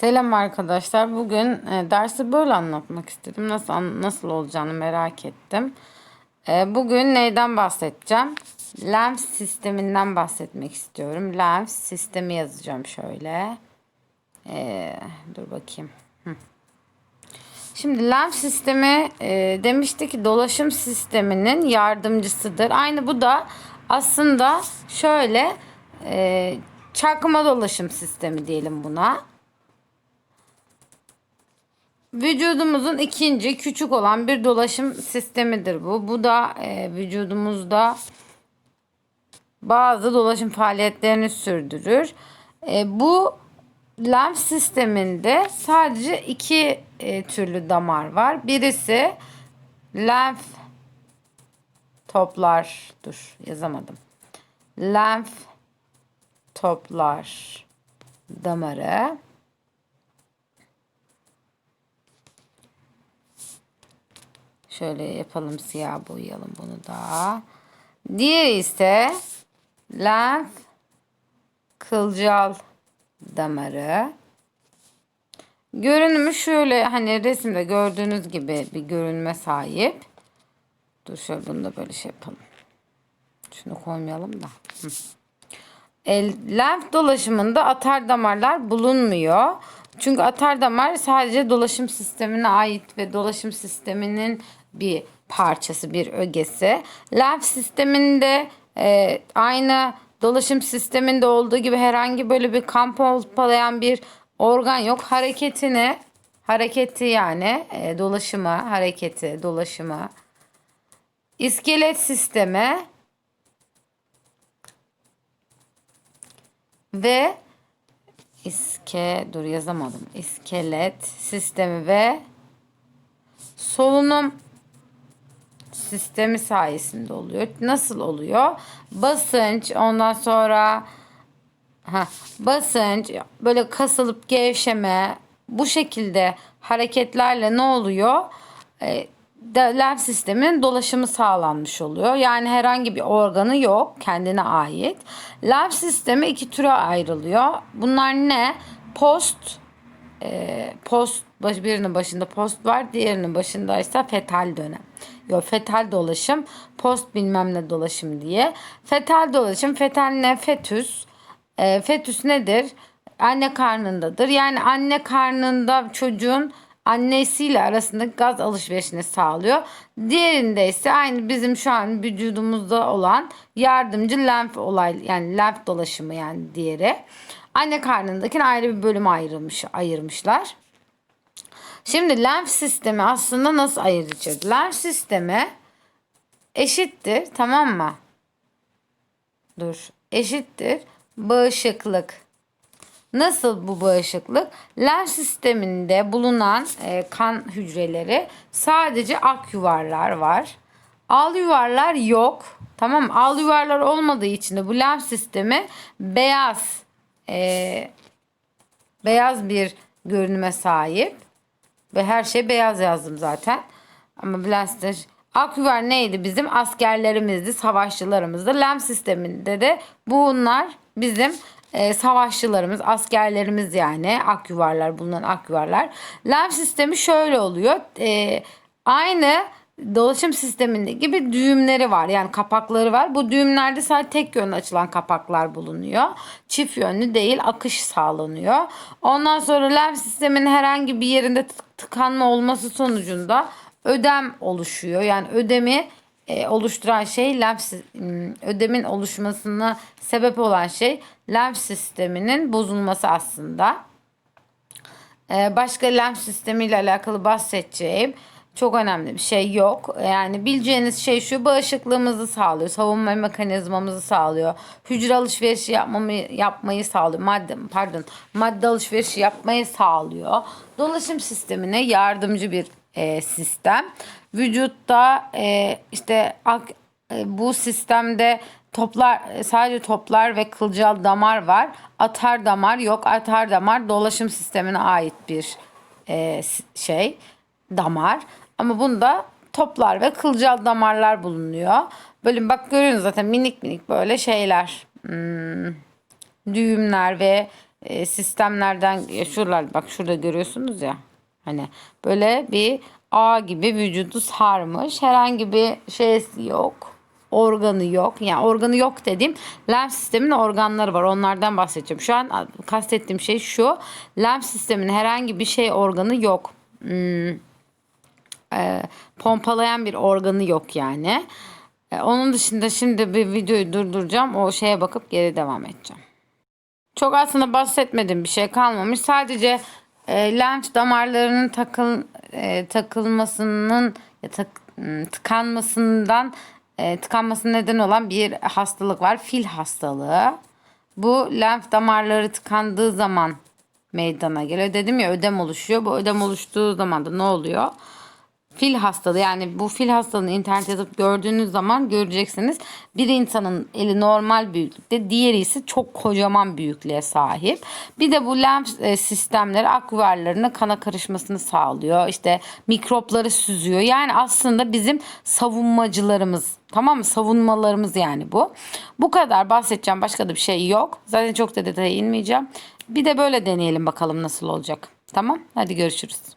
Selam arkadaşlar. Bugün e, dersi böyle anlatmak istedim. Nasıl nasıl olacağını merak ettim. E, bugün neyden bahsedeceğim? LAMP sisteminden bahsetmek istiyorum. LAMP sistemi yazacağım şöyle. E, dur bakayım. Hı. Şimdi LAMP sistemi e, demişti ki dolaşım sisteminin yardımcısıdır. Aynı bu da aslında şöyle e, çakma dolaşım sistemi diyelim buna. Vücudumuzun ikinci küçük olan bir dolaşım sistemidir bu. Bu da e, vücudumuzda bazı dolaşım faaliyetlerini sürdürür. E, bu lenf sisteminde sadece iki e, türlü damar var. Birisi lenf toplar dur yazamadım. Lenf toplar damarı. Şöyle yapalım siyah boyayalım bunu da. Diğeri ise lenf kılcal damarı. Görünümü şöyle hani resimde gördüğünüz gibi bir görünme sahip. Dur şöyle bunu da böyle şey yapalım. Şunu koymayalım da. Hı. El, lenf dolaşımında atar damarlar bulunmuyor. Çünkü atar damar sadece dolaşım sistemine ait ve dolaşım sisteminin bir parçası, bir ögesi. Lenf sisteminde e, aynı dolaşım sisteminde olduğu gibi herhangi böyle bir kan pompalayan bir organ yok. Hareketini, hareketi yani e, dolaşımı, hareketi, dolaşımı, iskelet sistemi ve iske dur yazamadım. İskelet sistemi ve solunum sistemi sayesinde oluyor. Nasıl oluyor? Basınç, ondan sonra ha, basınç, böyle kasılıp gevşeme, bu şekilde hareketlerle ne oluyor? E, lenf sisteminin dolaşımı sağlanmış oluyor. Yani herhangi bir organı yok kendine ait. Lenf sistemi iki türe ayrılıyor. Bunlar ne? Post e, post baş, birinin başında post var diğerinin başında ise fetal dönem. Yok fetal dolaşım post bilmem ne dolaşım diye. Fetal dolaşım fetal ne fetüs. E, fetüs nedir? Anne karnındadır. Yani anne karnında çocuğun annesiyle arasındaki gaz alışverişini sağlıyor. Diğerinde ise aynı bizim şu an vücudumuzda olan yardımcı lenf olay yani lenf dolaşımı yani diğeri. Anne karnındakini ayrı bir bölüme ayrılmış, ayırmışlar. Şimdi lenf sistemi aslında nasıl ayıracağız? Lenf sistemi eşittir tamam mı? Dur. Eşittir bağışıklık. Nasıl bu bağışıklık? Lenf sisteminde bulunan e, kan hücreleri sadece ak yuvarlar var. Al yuvarlar yok. Tamam mı? Al yuvarlar olmadığı için de bu lenf sistemi beyaz e, beyaz bir görünüme sahip. Ve her şey beyaz yazdım zaten. Ama Blaster Aküver neydi bizim? Askerlerimizdi, savaşçılarımızdı. Lem sisteminde de bunlar bizim e, savaşçılarımız, askerlerimiz yani. Akyuvarlar, bulunan akyuvarlar. Lem sistemi şöyle oluyor. E, aynı dolaşım sisteminde gibi düğümleri var. Yani kapakları var. Bu düğümlerde sadece tek yönlü açılan kapaklar bulunuyor. Çift yönlü değil akış sağlanıyor. Ondan sonra lenf sisteminin herhangi bir yerinde tık- tıkanma olması sonucunda ödem oluşuyor. Yani ödemi e, oluşturan şey lenf ödemin oluşmasına sebep olan şey lenf sisteminin bozulması aslında. Ee, başka lenf sistemiyle alakalı bahsedeceğim çok önemli bir şey yok. Yani bileceğiniz şey şu bağışıklığımızı sağlıyor. Savunma mekanizmamızı sağlıyor. Hücre alışverişi yapmamı, yapmayı sağlıyor. Madde pardon madde alışverişi yapmayı sağlıyor. Dolaşım sistemine yardımcı bir e, sistem. Vücutta e, işte ak- e, bu sistemde toplar sadece toplar ve kılcal damar var. Atar damar yok. Atar damar dolaşım sistemine ait bir e, şey damar. Ama bunda toplar ve kılcal damarlar bulunuyor. Böyle bak görüyorsunuz zaten minik minik böyle şeyler. Hmm, düğümler ve e, sistemlerden ya şuralar bak şurada görüyorsunuz ya. Hani böyle bir ağ gibi vücudu sarmış. Herhangi bir şeysi yok. Organı yok. Yani organı yok dediğim lenf sistemin organları var. Onlardan bahsedeceğim. Şu an kastettiğim şey şu. Lenf sistemin herhangi bir şey organı yok. Hmm, e, pompalayan bir organı yok yani. E, onun dışında şimdi bir videoyu durduracağım. O şeye bakıp geri devam edeceğim. Çok aslında bahsetmediğim bir şey kalmamış. Sadece e, lenf damarlarının takıl e, takılmasının ya tak- m, tıkanmasından e, tıkanmasına neden olan bir hastalık var. Fil hastalığı. Bu lenf damarları tıkandığı zaman meydana geliyor. Dedim ya ödem oluşuyor. Bu ödem oluştuğu zaman da ne oluyor? Fil hastalığı yani bu fil hastalığını internet yazıp gördüğünüz zaman göreceksiniz. Bir insanın eli normal büyüklükte diğeri ise çok kocaman büyüklüğe sahip. Bir de bu lenf e, sistemleri akciğerlerine kana karışmasını sağlıyor. İşte mikropları süzüyor. Yani aslında bizim savunmacılarımız tamam mı? Savunmalarımız yani bu. Bu kadar bahsedeceğim. Başka da bir şey yok. Zaten çok da detaya inmeyeceğim. Bir de böyle deneyelim bakalım nasıl olacak. Tamam? Hadi görüşürüz.